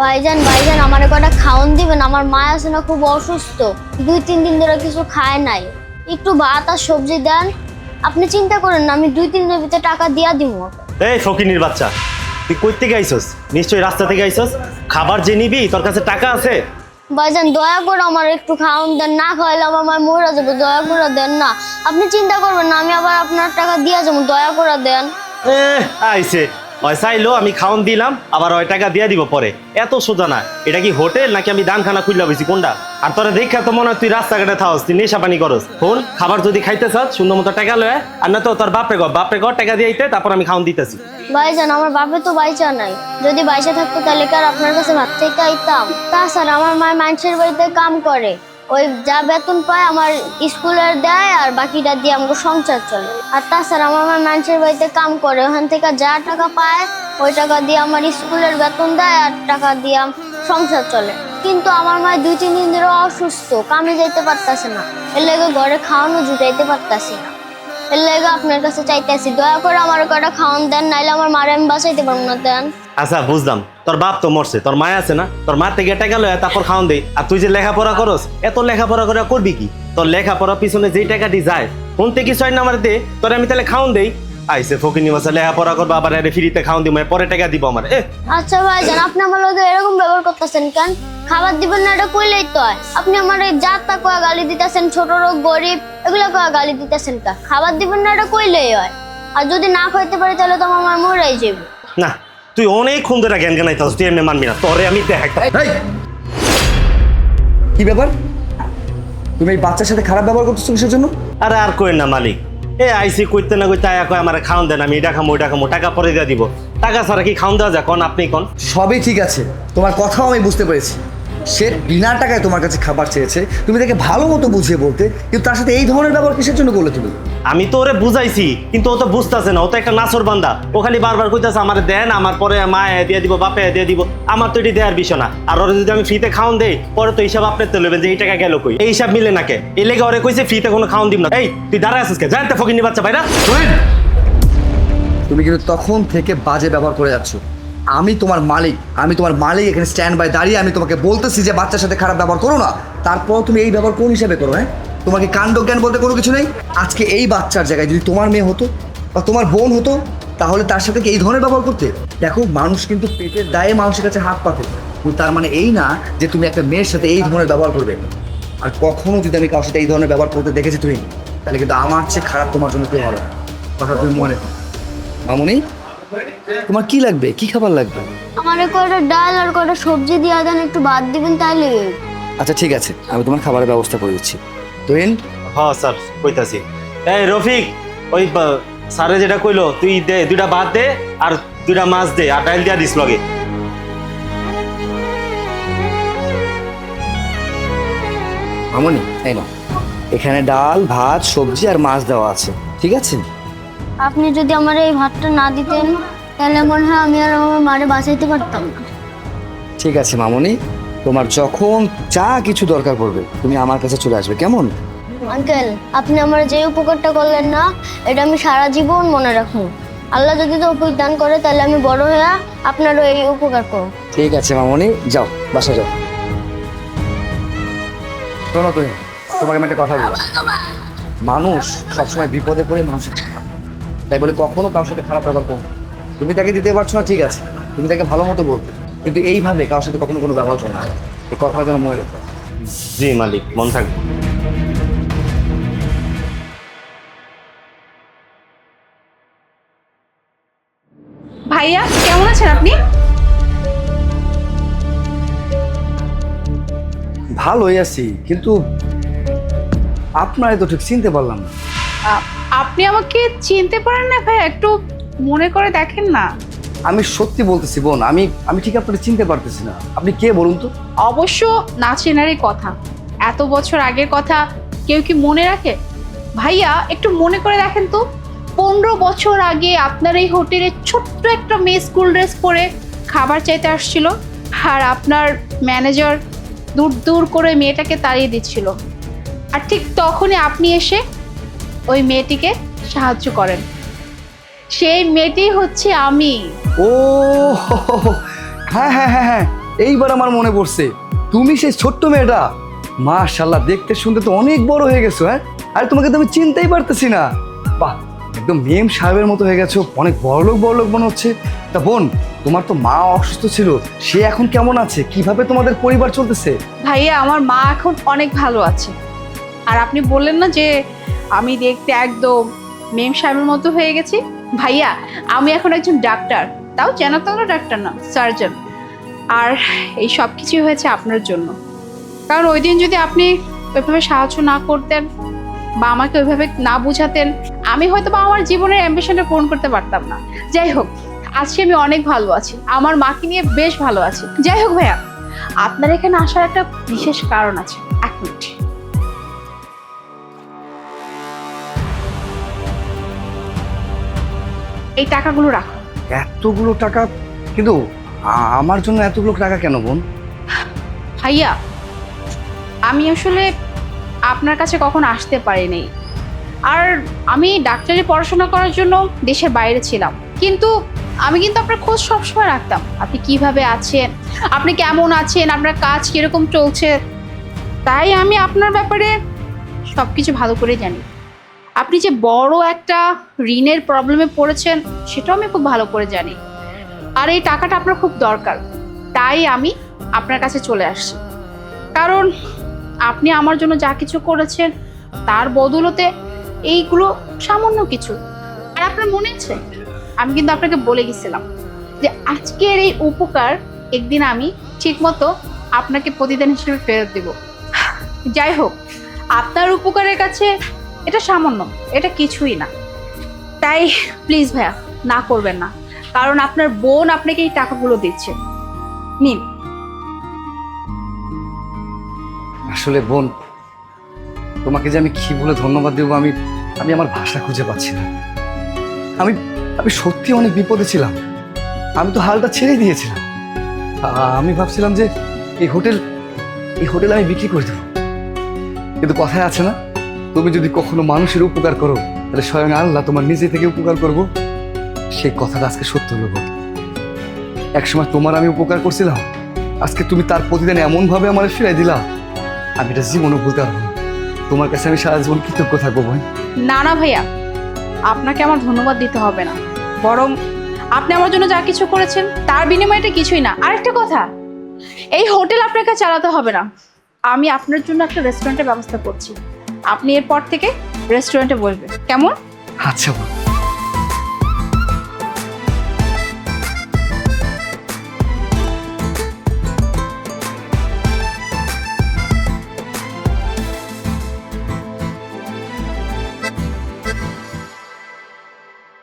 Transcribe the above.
ভাইজান ভাইজান আমার কটা খাওন দিবেন? আমার মা আছে না খুব অসুস্থ। দুই তিন দিন ধরে কিছু খায় নাই। একটু ভাত আর সবজি দেন। আপনি চিন্তা করেন না আমি দুই তিন দিনের ভিতরে টাকা দিয়া দিব। এই ফকিনির বাচ্চা তুই কই থেকে আইসস নিশ্চয়ই রাস্তা থেকে আইসস খাবার যে নিবি তোর কাছে টাকা আছে? ভাইজান দয়া করে আমার একটু খাওন দেন। না খাওয়াইলে আমার মা মরে যাবে দয়া করে দেন না। আপনি চিন্তা করবেন না আমি আবার আপনার টাকা দিয়া যাব দয়া করে দেন। এ, আইছে। ওই চাইলো আমি খাওন দিলাম, আবার ওই টাকা দিয়ে দিব পরে। এত সোজা না। এটা কি হোটেল নাকি আমি দান খানা খুললা বইছি, কোনটা? আর তোরা দেখা তো মনে হয় তুই রাস্তাঘাটে থাকস, তুই নেশা পানি করস। ফোন, খাবার যদি খাইতে চাস, সুন্দর মতো টাকা লয়, আর না তো তোর বাপরে গো বাপরে গো টাকা দিয়ে তারপর আমি খাওন দিতেছি। ভাইজান, আমার বাপে তো বাইচা নাই। যদি বাইচা থাকতো তাহলে কি আর আপনার কাছে ভাত চাইতে আইতাম? তাছাড়া আমার মা মানুষের বাড়িতে কাম করে। ওই যা বেতন পায় আমার স্কুলের দেয় আর বাকিটা দিয়ে আমাকে সংসার চলে। আর তাছাড়া আমার আমার মানুষের বাড়িতে কাম করে, ওখান থেকে যা টাকা পায়, ওই টাকা দিয়ে আমার স্কুলের বেতন দেয় আর টাকা দিয়ে সংসার চলে। কিন্তু আমার মা দুই, তিন দিন ধরে অসুস্থ, কামে যাইতে পারতাছে না। এর লেগে ঘরে খাওয়ানো জুটাইতে পারতাছি না। এর লেগে আপনার কাছে চাইতেছি দয়া করে আমার কটা খাওয়ান দেন নাইলে আমার মারে আমি বাঁচাইতে পারব না দেন। আচ্ছা বুঝলাম। তোর বাপ তো মরছে তোর মায় আছে না? তোর মা থেকে টাকা লয় তারপর খাওন দেই আর তুই যে লেখাপড়া করস এত লেখাপড়া করে করবি কি? তোর লেখাপড়া পিছনে যেই টাকাটি যায় কোন থেকে ছয় নাম্বার দে তোর আমি তাহলে খাওন দেই। আইসে ফকিনি মাসা লেখাপড়া করব আবার আরে ফ্রিতে খাওন দিব পরে টাকা দিব আমার আচ্ছা ভাই জান আপনি আমার লগে এরকম ব্যবহার করতেছেন কেন? খাবার দিবেন না এটা কইলেই তো হয়। আপনি আমার এই জাতটা কয়া গালি দিতেছেন ছোট রোগ গরিব এগুলো কয়া গালি দিতেছেন কা? খাবার দিবেন না এটা কইলেই হয়। আর যদি না খাইতে পারি তাহলে তো আমার মরাই যাবে না তুই অনেক সুন্দর জ্ঞান জ্ঞানাইতাস তুই এমনি মানবি না। তোরে আমি দেখ এই! কি ব্যাপার? তুমি এই বাচ্চার সাথে খারাপ ব্যবহার করতেছো কিসের জন্য? আরে আর কই না মালিক। এ আইসি কইতে না কইতে আয়া কয় আমার খাওন দেন আমি এটা খামো ওইটা খামো টাকা পরে দিয়ে দিব। টাকা ছাড়া কি খাওন দেওয়া যায়? কোন আপনি কোন। সবই ঠিক আছে। তোমার কথাও আমি বুঝতে পেরেছি। সে বিনা টাকায় তোমার কাছে খাবার চেয়েছে। তুমি তাকে ভালো মতো বুঝিয়ে বলতে কিন্তু তার সাথে এই ধরনের ব্যবহার কিসের জন্য করলে তুমি? আমি তো ওরে বুঝাইছি কিন্তু ও তো বুঝতেছে না ও তো একটা নাচর বান্দা। ও খালি বারবার কইতাছে আমার দেন আমার পরে মা এ দিয়ে দিব বাপে এ দিয়ে দিব। আমার তো এটি দেওয়ার বিষয় না। আর ওরে যদি আমি ফ্রিতে খাওন দেই পরে তো হিসাব আপনি তো নেবেন যে এই টাকা গেল কই। এই হিসাব মিলে নাকে এই লেগে ওরে কইছে ফ্রিতে কোনো খাওন দিব না। এই তুই দাঁড়ায় আছিস কে? জানতে ফকিনি বাচ্চা ভাইরা। তুমি কিন্তু তখন থেকে বাজে ব্যবহার করে যাচ্ছ। আমি তোমার মালিক, আমি তোমার মালিক, এখানে স্ট্যান্ড বাই দাঁড়িয়ে আমি তোমাকে বলতেছি যে বাচ্চার সাথে খারাপ ব্যবহার করো না। তারপর তুমি এই ব্যবহার কোন হিসাবে করো হ্যাঁ? তোমাকে কাণ্ড জ্ঞান বলতে কোনো কিছু নেই? আজকে এই বাচ্চার জায়গায় যদি তোমার মেয়ে হতো বা তোমার বোন হতো, তাহলে তার সাথে কি এই ধরনের ব্যবহার করতে? দেখো, মানুষ কিন্তু পেটের দায়ে মানুষের কাছে হাত পাতে। তার মানে এই না যে তুমি একটা মেয়ের সাথে এই ধরনের ব্যবহার করবে। আর কখনো যদি আমি কারোর সাথে এই ধরনের ব্যবহার করতে দেখেছি তুমি, তাহলে কিন্তু আমার চেয়ে খারাপ তোমার জন্য কেউ হবে কথা তুমি মনে। মামুনি? তোমার কি লাগবে? কি খাবার লাগবে? আমার কয়টা ডাল আর কয়টা সবজি দিয়ে দেন একটু বাদ দিবেন তাইলে। আচ্ছা ঠিক আছে। আমি তোমার খাবারের ব্যবস্থা করে দিচ্ছি। তুহিন? হ্যাঁ স্যার কইতাছি। এই রফিক ওই স্যারে যেটা কইলো তুই দে দুইটা ভাত দে আর দুইটা মাছ দে আর ডাইল দিয়া দিস লগে। মামুনি এই নাও। এখানে ডাল ভাত সবজি আর মাছ দেওয়া আছে। ঠিক আছে? আপনি যদি আমার এই ভাতটা না দিতেন। তাহলে মনে হয় আমি আর আমার মারে বাঁচাইতে পারতাম না। ঠিক আছে মামুনি। তোমার যখন যা কিছু দরকার পড়বে তুমি আমার কাছে চলে আসবে কেমন? আঙ্কেল আপনি আমার যে উপকারটা করলেন না এটা আমি সারা জীবন মনে রাখব। আল্লাহ যদি তো দান করে তাহলে আমি বড় হয়ে আপনারও এই উপকার করব। ঠিক আছে মামনি। যাও বাসা যাও। শোনো তুমি তোমাকে আমি একটা কথা বলব মানুষ সবসময় বিপদে পড়ে খারাপ। তাই বলে কখনো কারোর সাথে খারাপ ব্যবহার করো না। তুমি তাকে দিতে পারছ না ঠিক আছে। তুমি তাকে ভালো মতো বলবে। কিন্তু এইভাবে কারোর সাথে কখনো কোনো ব্যবহার করো না। এই কথা যেন মনে রেখো। জি মালিক মন থাকবে। ভাইয়া কেমন আছেন আপনি? ভালোই আছি কিন্তু আপনার তো ঠিক চিনতে পারলাম না। আপনি আমাকে চিনতে পারেন না ভাইয়া? একটু মনে করে দেখেন না। আমি সত্যি বলতেছি বোন আমি আমি ঠিক আপনাকে চিনতে পারতেছি না। আপনি কে বলুন তো? অবশ্য না চেনারই কথা। এত বছর আগের কথা কেউ কি মনে রাখে? ভাইয়া একটু মনে করে দেখেন তো। পনেরো বছর আগে আপনার এই হোটেলে ছোট্ট একটা মেয়ে স্কুল ড্রেস পরে খাবার চাইতে আসছিল আর আপনার ম্যানেজার দূর দূর করে মেয়েটাকে তাড়িয়ে দিচ্ছিল। আর ঠিক তখনই আপনি এসে ওই মেয়েটিকে সাহায্য করেন। সেই মেয়েটি হচ্ছে আমি। ও হ্যাঁ হ্যাঁ হ্যাঁ হ্যাঁ এইবার আমার মনে পড়ছে। তুমি সেই ছোট্ট মেয়েটা। মাশাল্লাহ দেখতে শুনতে তো অনেক বড় হয়ে গেছো হ্যাঁ? আর তোমাকে তো আমি চিনতেই পারতেছি না। বাহ একদম মেম সাহেবের মতো হয়ে গেছো অনেক বড়লোক বড়লোক মনে হচ্ছে। তা বোন তোমার তো মা অসুস্থ ছিল সে এখন কেমন আছে? কীভাবে তোমাদের পরিবার চলতেছে? ভাইয়া আমার মা এখন অনেক ভালো আছে। আর আপনি বললেন না যে আমি দেখতে একদম মেম সাহেবের মতো হয়ে গেছি? ভাইয়া, আমি এখন একজন ডাক্তার। তাও চেনাতলা ডাক্তার না, সার্জন। আর এই সব কিছুই হয়েছে আপনার জন্য। কারণ ওই দিন যদি আপনি ওইভাবে সাহায্য না করতেন বা আমাকে ওইভাবে না বুঝাতেন, আমি হয়তো বা আমার জীবনের অ্যাম্বিশনটা পূরণ করতে পারতাম না। যাই হোক, আজকে আমি অনেক ভালো আছি। আমার মাকে নিয়ে বেশ ভালো আছি। যাই হোক ভাইয়া, আপনার এখানে আসার একটা বিশেষ কারণ আছে। এক মিনিট। এই টাকাগুলো রাখো। এতগুলো টাকা? কিন্তু আ- আমার জন্য এতগুলো টাকা কেন বোন? ভাইয়া আমি আসলে আপনার কাছে কখনো আসতে পারি পারিনি। আর আমি ডাক্তারি পড়াশোনা করার জন্য দেশের বাইরে ছিলাম। কিন্তু আমি কিন্তু আপনার খোঁজ সবসময় রাখতাম। আপনি কীভাবে আছেন? আপনি কেমন আছেন? আপনার কাজ কীরকম চলছে? তাই আমি আপনার ব্যাপারে সব কিছু ভালো করে জানি। আপনি যে বড় একটা ঋণের প্রবলেমে পড়েছেন, সেটাও আমি খুব ভালো করে জানি। আর এই টাকাটা আপনার খুব দরকার। তাই আমি আপনার কাছে চলে আসছি। কারণ আপনি আমার জন্য যা কিছু করেছেন, তার বদলতে এইগুলো সামান্য কিছু। আর আপনার মনে আছে? আমি কিন্তু আপনাকে বলে গেছিলাম যে আজকের এই উপকার একদিন আমি ঠিকমতো আপনাকে প্রতিদান হিসেবে ফেরত দেব। যাই হোক, আপনার উপকারের কাছে এটা সামান্য, এটা কিছুই না। তাই প্লিজ ভাইয়া, না করবেন না। কারণ আপনার বোন আপনাকে এই টাকাগুলো দিচ্ছে। নিন। আসলে বোন, তোমাকে যে আমি কি বলে ধন্যবাদ দেবো আমি আমি আমার ভাষা খুঁজে পাচ্ছি না। আমি আমি সত্যি অনেক বিপদে ছিলাম। আমি তো হালটা ছেড়ে দিয়েছিলাম। আমি ভাবছিলাম যে এই হোটেল এই হোটেল আমি বিক্রি করে দেবো। কিন্তু কথায় আছে না তুমি যদি কখনো মানুষের উপকার করো, তাহলে স্বয়ং আল্লাহ তোমার নিজে থেকে উপকার করব। সেই কথাটা আজকে সত্য হলো একসময় তোমার আমি উপকার করছিলাম, আজকে তুমি তার প্রতিদিন এমনভাবে আমার ফিরাই দিলা, আমি এটা জীবনও ভুলতে পারব তোমার কাছে আমি সারা জীবন কৃতজ্ঞ থাকব বোন না না ভাইয়া, আপনাকে আমার ধন্যবাদ দিতে হবে না। বরং আপনি আমার জন্য যা কিছু করেছেন, তার বিনিময়ে এটা কিছুই না। আরেকটা কথা, এই হোটেল আপনাকে চালাতে হবে না। আমি আপনার জন্য একটা রেস্টুরেন্টের ব্যবস্থা করছি। আপনি এরপর থেকে রেস্টুরেন্টে বসবেন। কেমন? আচ্ছা